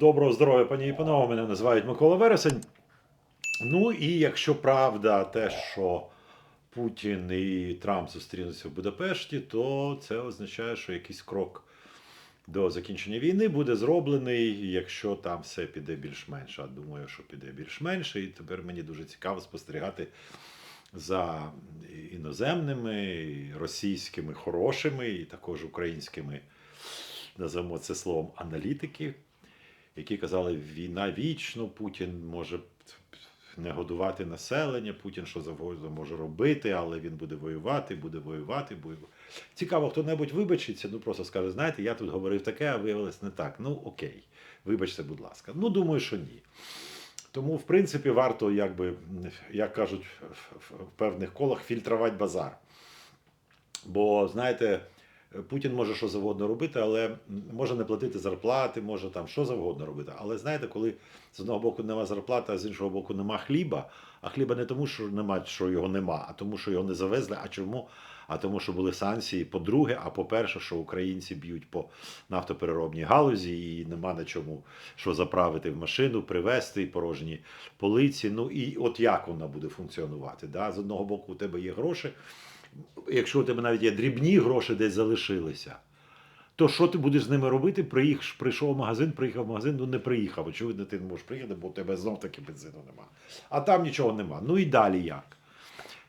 Доброго здоров'я, пані і панове. Мене називають Микола Вересень. Ну і якщо правда те, що Путін і Трамп зустрінуться в Будапешті, то це означає, що якийсь крок до закінчення війни буде зроблений, якщо там все піде більш-менш. А думаю, що піде більш-менше. І тепер мені дуже цікаво спостерігати за іноземними, російськими хорошими, і також українськими, називаємо це словом, аналітики, які казали, війна вічно, Путін може не годувати населення, Путін що завгодно може робити, але він буде воювати, буде воювати, буде. Цікаво, хто-небудь вибачиться, ну просто скаже, знаєте, я тут говорив таке, а виявилось не так. Ну окей, вибачте, будь ласка. Ну, думаю, що ні. Тому, в принципі, варто, якби, як кажуть в певних колах, фільтрувати базар. Бо, знаєте, Путін може що завгодно робити, але може не платити зарплати, може там що завгодно робити. Але знаєте, коли з одного боку нема зарплати, а з іншого боку нема хліба. А хліба не тому, що нема, що його нема, а тому, що його не завезли. А чому? А тому, що були санкції. По-друге, а по-перше, що українці б'ють по нафтопереробній галузі, і нема на чому що заправити в машину, привезти порожні полиці. Ну і от як вона буде функціонувати? Да? З одного боку, у тебе є гроші. Якщо у тебе навіть є дрібні гроші десь залишилися, то що ти будеш з ними робити? Приїх, прийшов в магазин, приїхав в магазин, ну не приїхав. Очевидно, ти не можеш приїхати, бо у тебе знов таки бензину нема. А там нічого нема. Ну і далі як?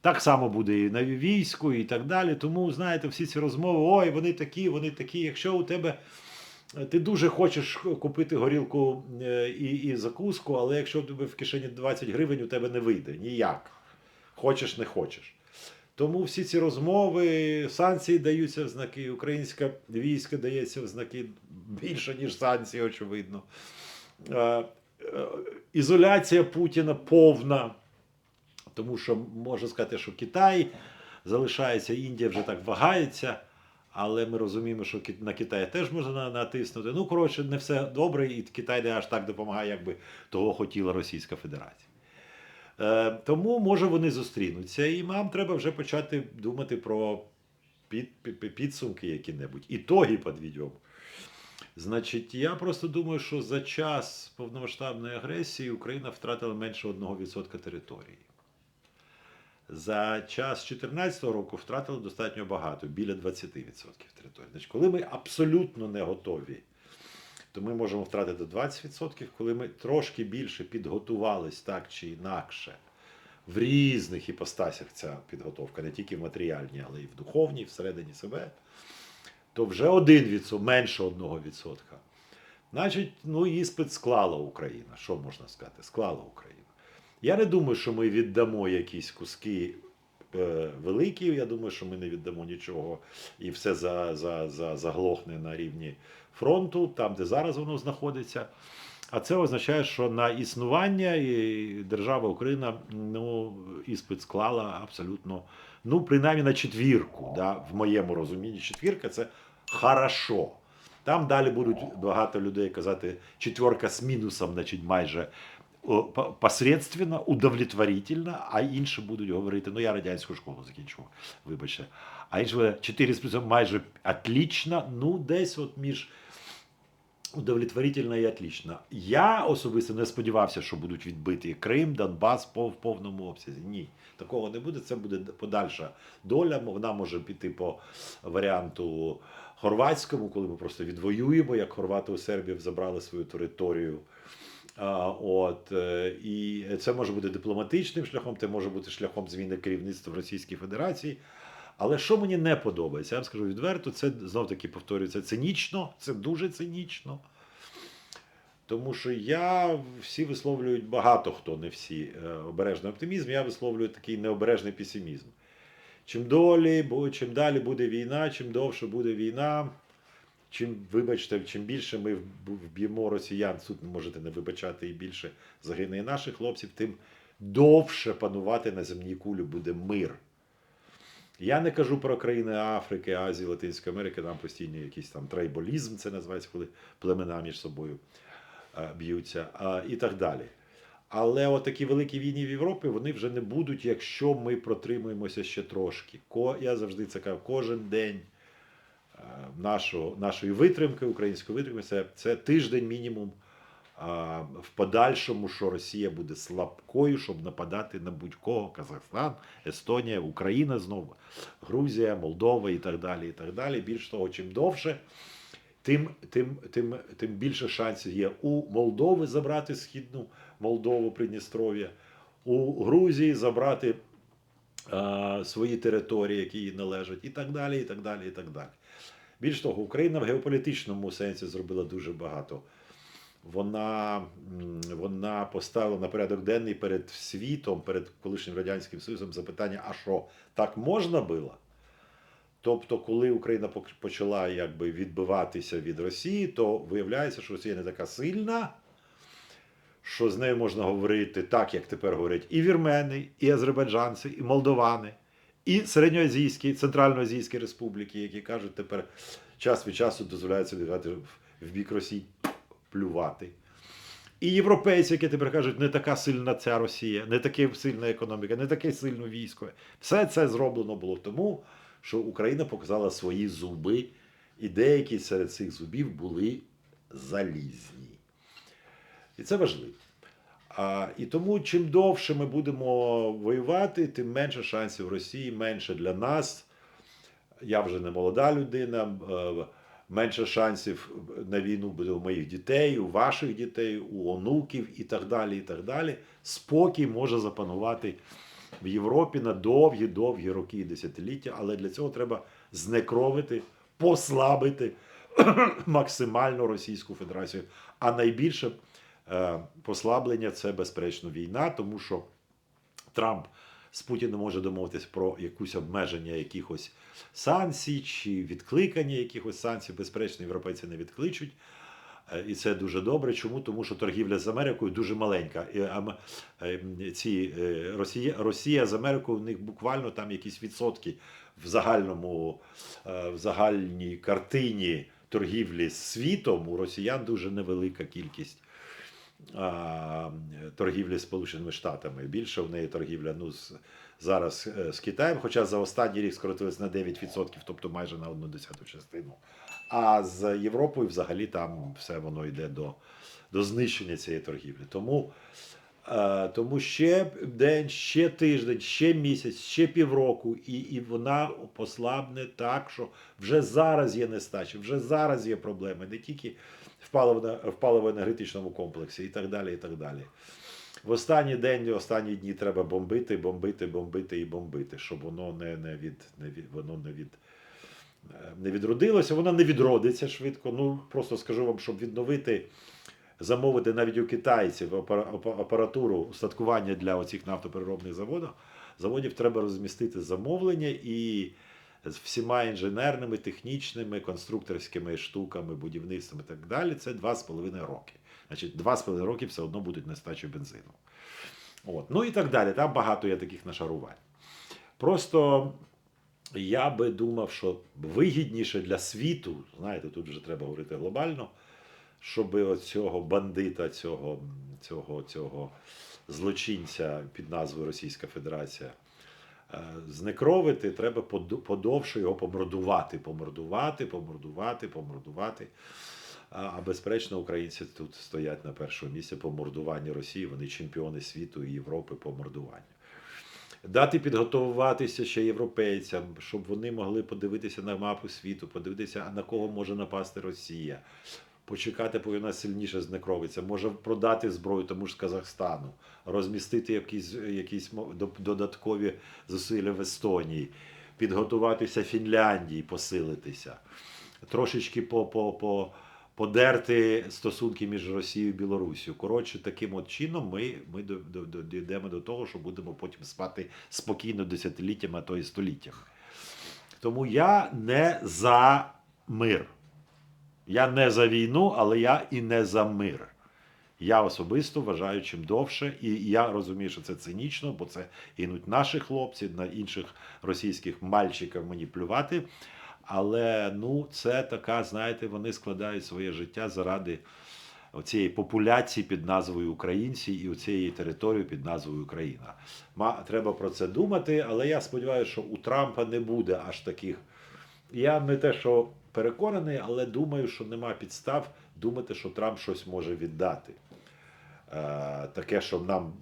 Так само буде і на війську, і так далі. Тому, знаєте, всі ці розмови, ой, вони такі, вони такі. Якщо у тебе ти дуже хочеш купити горілку е, і, і закуску, але якщо у тебе в кишені 20 гривень, у тебе не вийде ніяк. Хочеш, не хочеш. Тому всі ці розмови, санкції даються в знаки, українське військо дається в знаки більше, ніж санкції, очевидно. Е, е, Ізоляція Путіна повна, тому що можна сказати, що Китай залишається, Індія вже так вагається, але ми розуміємо, що на Китай теж можна натиснути. Ну, коротше, не все добре, і Китай не аж так допомагає, як би того хотіла Російська Федерація. Е, тому може вони зустрінуться, і нам треба вже почати думати про під, під, підсумки які-небудь. Ітоги підведемо. Значить, я просто думаю, що за час повномасштабної агресії Україна втратила менше 1% території. За час 2014 року втратили достатньо багато, біля 20% території. Значить, коли ми абсолютно не готові, то ми можемо втратити 20%, коли ми трошки більше підготувались так чи інакше. В різних іпостасях ця підготовка, не тільки в матеріальній, але й в духовній, всередині себе, то вже 1%, менше 1%. Значить, ну, іспит склала Україна. Що можна сказати? Склала Україна. Я не думаю, що ми віддамо якісь куски е, великі. Я думаю, що ми не віддамо нічого, і все за, за, за, заглохне на рівні фронту, там, де зараз воно знаходиться. А це означає, що на існування і держава Україна ну, іспит склала абсолютно, ну, принаймні на четвірку. Да, в моєму розумінні, четвірка це хорошо. Там далі будуть багато людей казати четверка з мінусом, значить, майже посредственно, удовлетворительно, а інші будуть говорити, ну я радянську школу закінчував, вибачте. А інші буде 4 з плюсом майже отлично, ну десь от між удовлетворительно і отлично. Я особисто не сподівався, що будуть відбиті Крим, Донбас по в повному обсязі. Ні, такого не буде. Це буде подальша доля. Вона може піти по варіанту хорватському, коли ми просто відвоюємо, як хорвати у Сербії забрали свою територію. От, е, і це може бути дипломатичним шляхом, це може бути шляхом зміни керівництва в Російській Федерації. Але що мені не подобається, я вам скажу відверто, це знов таки повторюється цинічно, це дуже цинічно. Тому що я всі висловлюють багато хто, не всі, е, обережний оптимізм, я висловлюю такий необережний песимізм. Чим долі, бо чим далі буде війна, чим довше буде війна, чим, вибачте, чим більше ми вб'ємо росіян, тут можете не вибачати і більше загине і наших хлопців, тим довше панувати на земній кулі буде мир. Я не кажу про країни Африки, Азії, Латинської Америки, там постійно якийсь там трейболізм, це називається, коли племена між собою е, б'ються і так далі. Але от такі великі війни в Європі вони вже не будуть, якщо ми протримуємося ще трошки. Ко, я завжди це кажу, кожен день е, нашого, нашої витримки, української витримки, це, це тиждень мінімум в подальшому, що Росія буде слабкою, щоб нападати на будь-кого Казахстан, Естонія, Україна знову, Грузія, Молдова і так далі. І так далі. Більш того, чим довше, тим, тим, тим, тим більше шансів є у Молдови забрати східну Молдову, Придністров'я, у Грузії забрати свої території, які їй належать, і так далі, і так далі, і так далі. Більш того, Україна в геополітичному сенсі зробила дуже багато. Вона, вона поставила на порядок денний перед світом, перед колишнім Радянським Союзом запитання: а що, так можна було? Тобто, коли Україна почала якби відбиватися від Росії, то виявляється, що Росія не така сильна, що з нею можна говорити так, як тепер говорять і вірмени, і азербайджанці, і молдовани, і середньоазійські, центральноазійські республіки, які кажуть, тепер час від часу дозволяється лягати в- в бік Росії плювати. І європейці, які тепер кажуть, не така сильна ця Росія, не така сильна економіка, не таке сильне військо. Все це зроблено було тому, що Україна показала свої зуби, і деякі серед цих зубів були залізні. І це важливо. А, і тому, чим довше ми будемо воювати, тим менше шансів Росії, менше для нас. Я вже не молода людина, е, менше шансів на війну буде у моїх дітей, у ваших дітей, у онуків і так далі. і так далі. Спокій може запанувати в Європі на довгі-довгі роки і десятиліття, але для цього треба знекровити, послабити максимально Російську Федерацію. А найбільше е, послаблення це безперечно війна, тому що Трамп з Путіним може домовитися про якусь обмеження якихось санкцій чи відкликання якихось санкцій. Безперечно, європейці не відкличуть. Е, І це дуже добре. Чому? Тому що торгівля з Америкою дуже маленька. І, е, ці, е, Росія, Росія з Америкою, у них буквально там якісь відсотки в загальному, в загальній картині торгівлі з світом. У росіян дуже невелика кількість торгівлі Сполученими Штатами. Більше в неї торгівля ну, з, зараз е, з Китаєм, хоча за останній рік скоротилось на 9%, тобто майже на одну десяту частину. А з Європою взагалі там все воно йде до, до знищення цієї торгівлі. Тому, е, тому ще день, ще тиждень, ще місяць, ще півроку, і, і вона послабне так, що вже зараз є нестача, вже зараз є проблеми, не тільки в в паливо-енергетичному комплексі і так далі. і так далі. В останній день, останні дні треба бомбити, бомбити, бомбити і бомбити, щоб воно не, не, від, не, від, воно не, від, е, не відродилося. Воно не відродиться швидко. Ну, просто скажу вам, щоб відновити, замовити навіть у китайців апаратуру устаткування для оцих нафтопереробних заводів, заводів треба розмістити замовлення і з всіма інженерними, технічними, конструкторськими штуками, будівництвом і так далі, це 2,5 роки. Значить, 2,5 роки все одно будуть нестачі бензину. От. Ну і так далі. Там багато є таких нашарувань. Просто я би думав, що вигідніше для світу, знаєте, тут вже треба говорити глобально, щоб оцього бандита, цього, цього, цього злочинця під назвою Російська Федерація знекровити, треба подовше його помордувати, помордувати, помордувати, помордувати. А, а безперечно, українці тут стоять на першому місці по мордуванню Росії. Вони чемпіони світу і Європи по мордуванню. Дати підготуватися ще європейцям, щоб вони могли подивитися на мапу світу, подивитися, на кого може напасти Росія. Почекати, поки вона сильніше знекровиться, може продати зброю тому ж з Казахстану, розмістити якісь, якісь додаткові зусилля в Естонії, підготуватися Фінляндії, посилитися, трошечки по, по, по, подерти стосунки між Росією і Білорусією. Коротше, таким от чином ми, ми дійдемо до того, що будемо потім спати спокійно десятиліттями, а то і століттями. Тому я не за мир. Я не за війну, але я і не за мир. Я особисто вважаю, чим довше, і я розумію, що це цинічно, бо це гинуть наші хлопці, на інших російських мальчиків мені плювати. Але ну, це така, знаєте, вони складають своє життя заради цієї популяції під назвою Українці і цієї території під назвою Україна. Треба про це думати, але я сподіваюся, що у Трампа не буде аж таких. Я не те, що переконаний, але думаю, що нема підстав думати, що Трамп щось може віддати. Е, таке, що нам,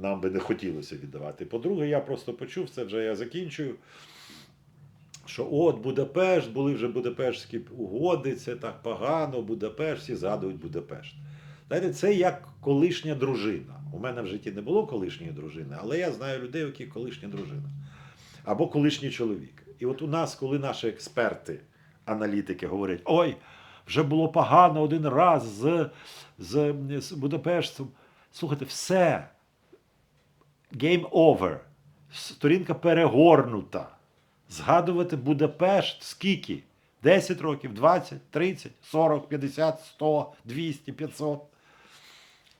нам би не хотілося віддавати. По-друге, я просто почув, це вже я закінчую. Що от Будапешт, були вже Будапештські угоди, це так погано, Будапешт, всі згадують Будапешт. Знаєте, це як колишня дружина. У мене в житті не було колишньої дружини, але я знаю людей, у яких колишня дружина. Або колишній чоловік. І от у нас, коли наші експерти, аналітики говорять, ой, вже було погано один раз з, з, з Будапештом. Слухайте, все. Game over. Сторінка перегорнута. Згадувати Будапешт скільки? 10 років, 20, 30, 40, 50, 100, 200, 500.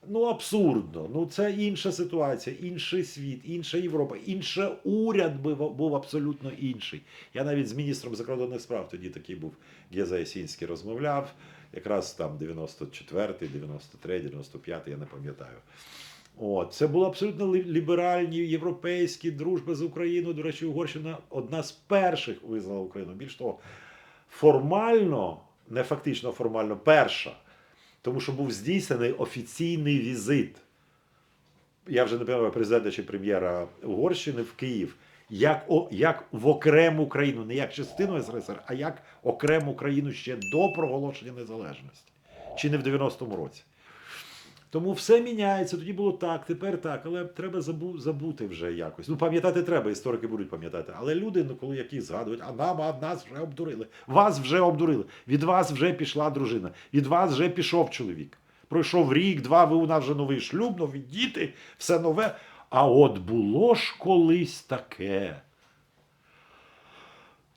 Ну, абсурдно. Ну, це інша ситуація, інший світ, інша Європа, інший уряд був, був абсолютно інший. Я навіть з міністром закордонних справ тоді такий був Геза Ясінський розмовляв, якраз там 94, 93, 95, я не пам'ятаю. От, це були абсолютно ліберальні європейські дружби з Україною. До речі, Угорщина одна з перших визнала Україну. Більш того, формально, не фактично формально, перша. Тому що був здійснений офіційний візит. Я вже не пам'ятаю президента чи прем'єра Угорщини в Київ. Як, о, як в окрему країну, не як частину СРСР, а як окрему країну ще до проголошення незалежності. Чи не в 90-му році. Тому все міняється. Тоді було так, тепер так, але треба забу- забути вже якось. Ну, пам'ятати треба, історики будуть пам'ятати. Але люди, ну, коли які згадують, а нам, а нас вже обдурили. Вас вже обдурили. Від вас вже пішла дружина, від вас вже пішов чоловік. Пройшов рік, два, ви у нас вже новий шлюб, нові діти, все нове. А от було ж колись таке.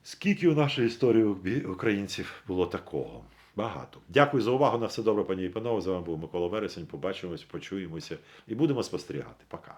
Скільки у нашій історії українців було такого? Багато. Дякую за увагу. На все добре, пані і панове. З вами був Микола Вересень. Побачимось, почуємося і будемо спостерігати. Пока.